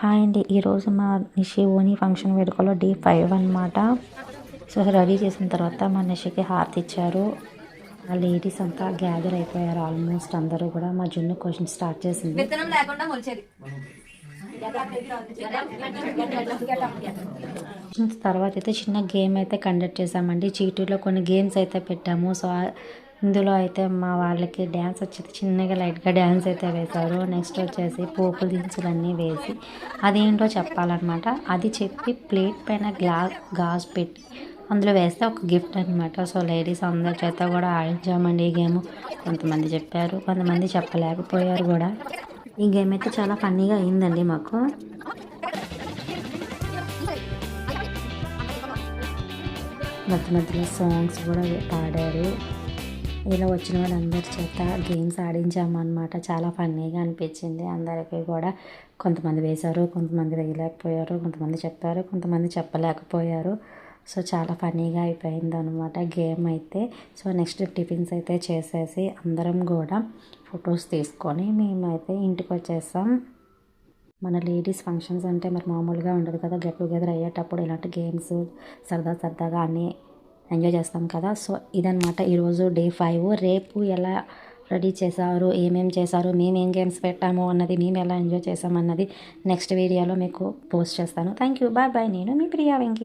Hi అండి ఈరోజు మా నిషి ఓని ఫంక్షన్ వేడుకలో డే ఫైవ్ అనమాట సో రెడీ చేసిన తర్వాత మా నిషికి హారతి ఇచ్చారు. ఆ లేడీస్ అంతా గ్యాదర్ అయిపోయారు ఆల్మోస్ట్. అందరూ కూడా మా జున్ను క్వశ్చన్ స్టార్ట్ చేసింది. తర్వాత అయితే చిన్న గేమ్ అయితే కండక్ట్ చేసామండి చీటీలో కొన్ని గేమ్స్ అయితే పెట్టాము. సో ఇందులో అయితే మా వాళ్ళకి డ్యాన్స్ వచ్చేది. చిన్నగా లైట్గా డ్యాన్స్ అయితే వేశారు. నెక్స్ట్ వచ్చేసి పోపులు దినుసులన్నీ వేసి అదేంటో చెప్పాలన్నమాట. అది చెప్పి ప్లేట్ పైన గ్లా గాజు పెట్టి అందులో వేస్తే ఒక గిఫ్ట్ అనమాట సో లేడీస్ అందరి చేత కూడా ఆడించామండి ఈ గేమ్. కొంతమంది చెప్పారు కొంతమంది చెప్పలేకపోయారు కూడా. ఈ గేమ్ అయితే చాలా ఫన్నీగా అయిందండి మాకు. మధ్య మధ్యలో సాంగ్స్ కూడా పాడారు. ఇలా వచ్చిన వాళ్ళందరి చేత గేమ్స్ ఆడించామన్నమాట. చాలా ఫన్నీగా అనిపించింది. అందరికీ కూడా కొంతమంది వేశారు కొంతమంది వేయలేకపోయారు కొంతమంది చెప్పారు కొంతమంది చెప్పలేకపోయారు. సో చాలా ఫన్నీగా అయిపోయింది అనమాట గేమ్ అయితే. సో నెక్స్ట్ టిఫిన్స్ అయితే చేసేసి అందరం కూడా ఫొటోస్ తీసుకొని మేమైతే ఇంటికి వచ్చేసాం. మన లేడీస్ ఫంక్షన్స్ అంటే మరి మామూలుగా ఉండదు కదా. గెట్ టుగెదర్ అయ్యేటప్పుడు ఇలాంటి గేమ్స్ సరదా సరదాగా అన్నీ ఎంజాయ్ చేస్తాం కదా. సో ఇదనమాట ఈరోజు డే ఫైవ్. రేపు ఎలా రెడీ చేశారు ఏమేం చేశారు మేము ఏం గేమ్స్ పెట్టాము అన్నది మేము ఎలా ఎంజాయ్ చేసామన్నది నెక్స్ట్ వీడియోలో మీకు పోస్ట్ చేస్తాను. Thank you. Bye bye. నేను మీ ప్రియా వెంకి.